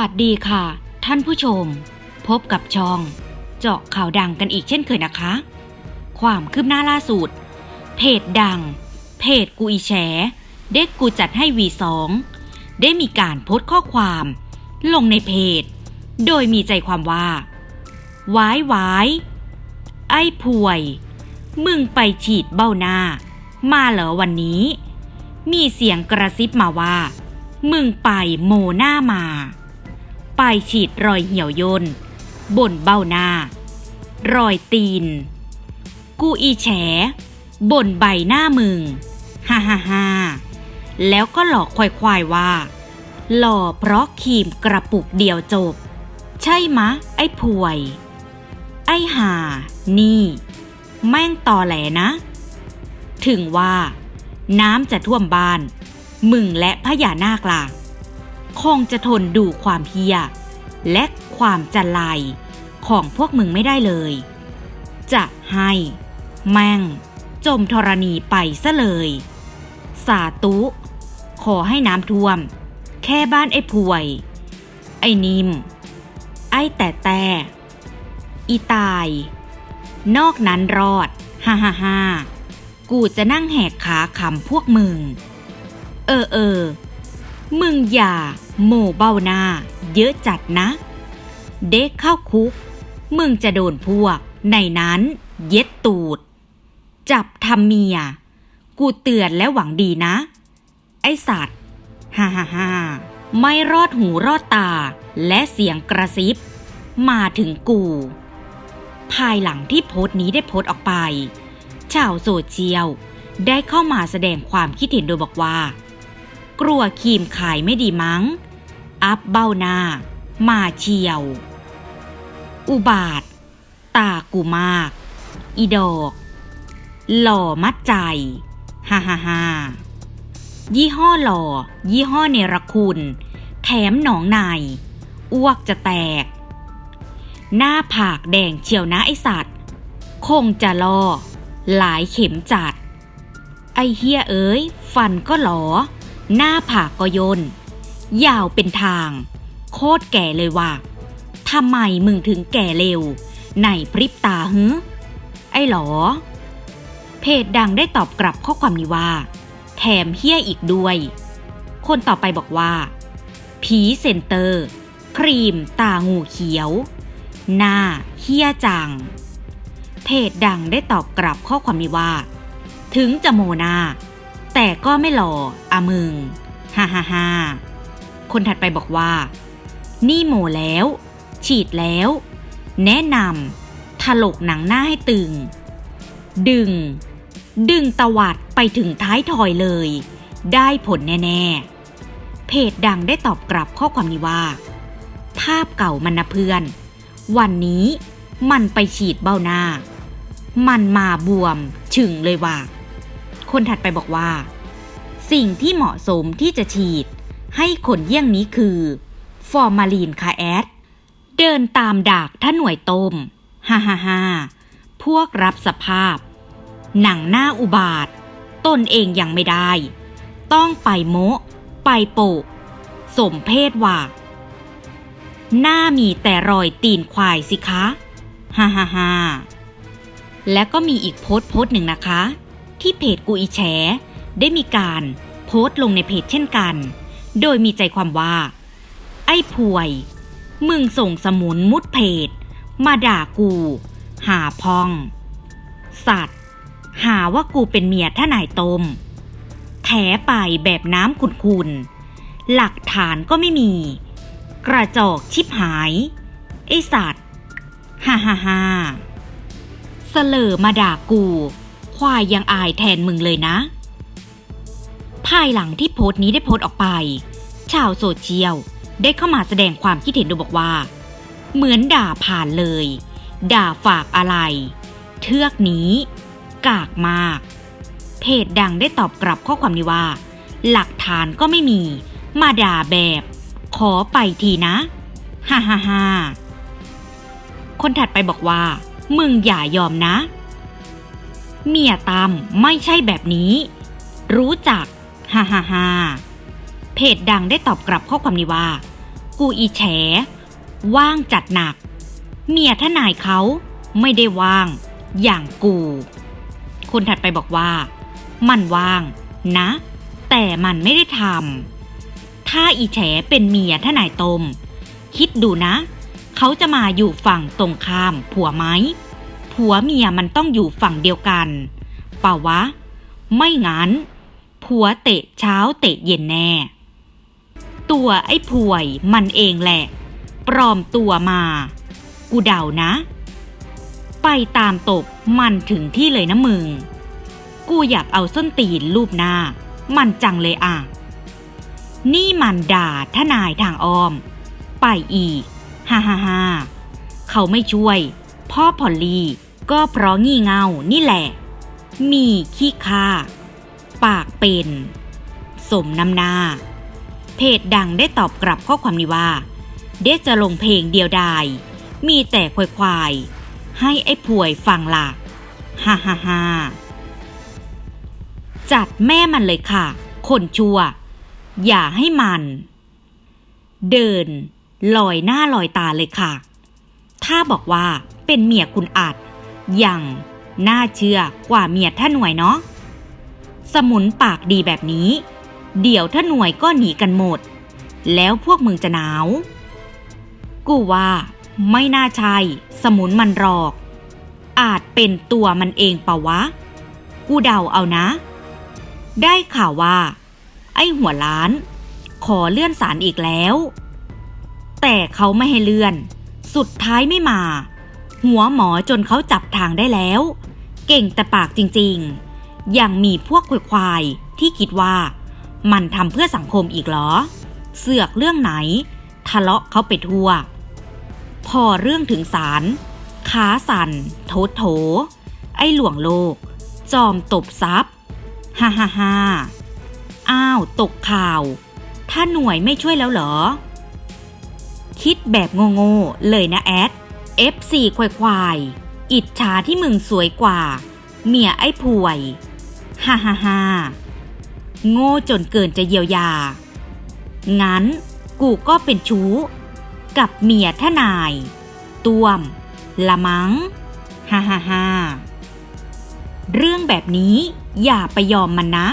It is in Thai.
วัสดีค่ะ ท่านผู้ชม พบกับช่อง เจาะข่าวดังกันอีกเช่นเคยนะคะ ความคืบหน้าล่าสุด เพจดัง เพจกูอีแฉเด็กกูจัดให้วีสองได้มีการโพสต์ข้อความ ลงในเพจ โดยมีใจความว่าวายวายไอ้ป่วย มึงไปฉีดเบ้าหน้า มาเหรอวันนี้ มีเสียงกระซิบมาว่า มึงไปโมหน้ามา ไปฉีดรอยเหี่ยวย่นบนเบ้าหน้า รอยตีน กูอีแฉบนใบหน้ามึง ฮ่าฮ่าฮ่าแล้วก็หลอกควายๆว่า หล่อเพราะครีมกระปุกเดียวจบ ใช่มะ ไอ้ผวย ไอ้ห่า นี่ แม่งตอแหลนะ ถึงว่า น้ำจะท่วมบ้าน มึงและพญานาคล่ะ คงจะทนดูความเฮีย และความจันไรของพวกมึงไม่ได้เลย จะให้ แม่ง จมธรณีไปซะเลย สาตุ ขอให้น้ำท่วม แค่บ้านไอ้ผวย ไอ้นิม ไอ้แต่แต่อีตาย นอกนั้นรอด ฮ่าฮ่าฮ่ากูจะนั่งแหกขาขำพวกมึง เออเออ มึงอย่า โมเบ้าหน้า เยอะจัดนะ เด็กเข้าคุก มึงจะโดนพวก ในนั้นเย็ดตูด จับทำเมีย กูเตือนและหวังดีนะ ไอสัตว์ฮ่าฮ่าฮ่าไม่รอดหูรอดตา และเสียงกระซิบ มาถึงกู ภายหลังที่โพสต์นี้ได้โพสต์ออกไป ชาวโซเชียลได้เข้ามาแสดงความคิดเห็นโดยบอกว่า กลัวครีมขายไม่ดีมั้ง อัพเบ้าหน้า มาเชียว อุบาท ตากูมาก อีดอก หล่อมัดใจ ฮ่าฮ่าฮ่ายี่ห้อหล่อ ยี่ห้อเนรคุณ แถมหนองในอ้วกจะแตก หน้าผากแดงเชียวนะไอสัตว์ คงจะล่อหลายเข็มจัด ไอเฮียเอ้ย ฟันก็หลอ หน้าผากก็ยนยาวเป็นทาง โคตรแก่เลยว่ะทำไมมึงถึงแก่เร็ว ในพริบตาฮึไอ้หลอเพจดังได้ตอบกลับข้อความนี้ว่า แถมเฮี้ยอีกด้วย คนต่อไปบอกว่า ผีเซนเตอร์ ครีมตางูเขียว หน้าเฮี้ยจัง เพจดังได้ตอบกลับข้อความนี้ว่า ถึงจะโมนา แต่ก็ไม่หล่ออะมึง ฮ่าฮ่าฮ่าคนถัดไปบอกว่า นี่โมแล้ว ฉีดแล้ว แนะนำถลกหนังหน้าให้ตึง ดึง ดึงตวัดไปถึงท้ายถอยเลย ได้ผลแน่ ๆ เพจดังได้ตอบกลับข้อความนี้ว่า ภาพเก่ามันนะเพื่อน วันนี้มันไปฉีดเบ้าหน้า มันมาบวมฉึงเลยว่ะ คนถัดไปบอกว่า สิ่งที่เหมาะสมที่จะฉีด ให้คนเยี่ยงนี้คือ ฟอร์มาลีนคาแอด เดินตามดากถ้าหน่วยต้มฮ่าฮ่าฮ่าพวกรับสภาพ หนังหน้าอุบาท ตนเองยังไม่ได้ ต้องไปโมะ ไปโปะ สมเพศว่า หน้ามีแต่รอยตีนควายสิคะ ฮ่าฮ่าฮ่าและก็มีอีกโพสต์โพสต์หนึ่งนะคะ ที่เพจกูอีแฉได้มีการโพสต์ลงในเพจเช่นกัน โดยมีใจความว่า ไอ้ผวย มึงส่งสมุนมุดเพจ มาด่ากู หาพอง สัตว์ หาว่ากูเป็นเมียท่านายตมแถไปแบบน้ำขุนๆหลักฐานก็ไม่มี กระจอกชิบหาย ไอสัตว์ ฮ่าฮ่าฮ่าเสลอมาด่ากู ควายยังอายแทนมึงเลยนะ ภายหลังที่โพสต์นี้ได้โพสต์ออกไป ชาวโซเชียลได้เข้ามาแสดงความคิดเห็นโดยบอกว่า เหมือนด่าผ่านเลย ด่าฝากอะไร เทือกนี้ กากมาก เพจดังได้ตอบกลับข้อความนี้ว่า หลักฐานก็ไม่มี มาด่าแบบ ขอไปทีนะฮ่าฮ่าฮ่าคนถัดไปบอกว่า มึงอย่ายอมนะ เมียตามไม่ใช่แบบนี้ รู้จัก ฮ่าฮ่าฮ่าเพจดังได้ตอบกลับข้อความนี้ว่า กูอีแฉ ว่างจัดหนัก เมียทนายเขาไม่ได้ว่าง อย่างกู คนถัดไปบอกว่า มันว่าง นะ แต่มันไม่ได้ทำถ้าอีแฉเป็นเมียทนายตม คิดดูนะ เขาจะมาอยู่ฝั่งตรงข้ามผัวไหม ผัวเมียมันต้องอยู่ฝั่งเดียวกันเปล่าวะ ไม่งั้น ผัวเตะเช้าเตะเย็นแน่ ตัวไอ้ผวยมันเองแหละ ปลอมตัวมา กูเดานะ ไปตามตบมันถึงที่เลยนะมึง กูอยากเอาส้นตีนรูปหน้า มันจังเลยอะ นี่มันด่าทนายทางอ้อม ไปอีก ฮ่าฮ่าฮ่าเขาไม่ช่วย พ่อพอลลี่ ก็เพราะงี่เง่านี่แหละ มีขี้ค่า ปากเป็น สมน้ำหน้า เพจดังได้ตอบกลับข้อความนี้ว่า เดชจะลงเพลงเดียวดาย มีแต่ควายควายให้ไอ้ป่วยฟังล่ะฮ่าฮ่าฮ่าจัดแม่มันเลยค่ะ คนชั่ว อย่าให้มัน เดิน ลอยหน้าลอยตาเลยค่ะ ถ้าบอกว่าเป็นเมียคุณอาจ อยังน่าเชื่อกว่าเมียท่าหน่วยเนาะ สมุนปากดีแบบนี้ เดี๋ยวถ้าหน่วยก็หนีกันหมด แล้วพวกมึงจะหนาว กูว่าไม่น่าใช่สมุนมันหรอก อาจเป็นตัวมันเองเปล่าวะ กูเดาเอานะ ได้ข่าวว่า ไอ้หัวล้าน ขอเลื่อนศาลอีกแล้ว แต่เขาไม่ให้เลื่อน สุดท้ายไม่มา หัวหมอจนเขาจับทางได้แล้ว เก่งแต่ปากจริงๆ ยังมีพวกควายที่คิดว่า มันทำเพื่อสังคมอีกเหรอ เสือกเรื่องไหน ทะเลาะเขาไปทั่ว พอเรื่องถึงศาลขาสั่น โถโถ ไอ้หลวงโลก จอมตบซับฮ่าฮ่าฮ่าอ้าว ตกข่าว ถ้าหน่วยไม่ช่วยแล้วเหรอ คิดแบบโง่ๆเลยนะแอด F4 ควายควายอิจฉาที่มึงสวยกว่า เมียไอ้ป่วย ฮ่าฮ่าฮ่าโง่จนเกินจะเยียวยา งั้นกูก็เป็นชู้ กับเมียทนาย ต้วม ละมัง้ง ฮ่าฮ่าฮ่าเรื่องแบบนี้อย่าไปยอมมันนะ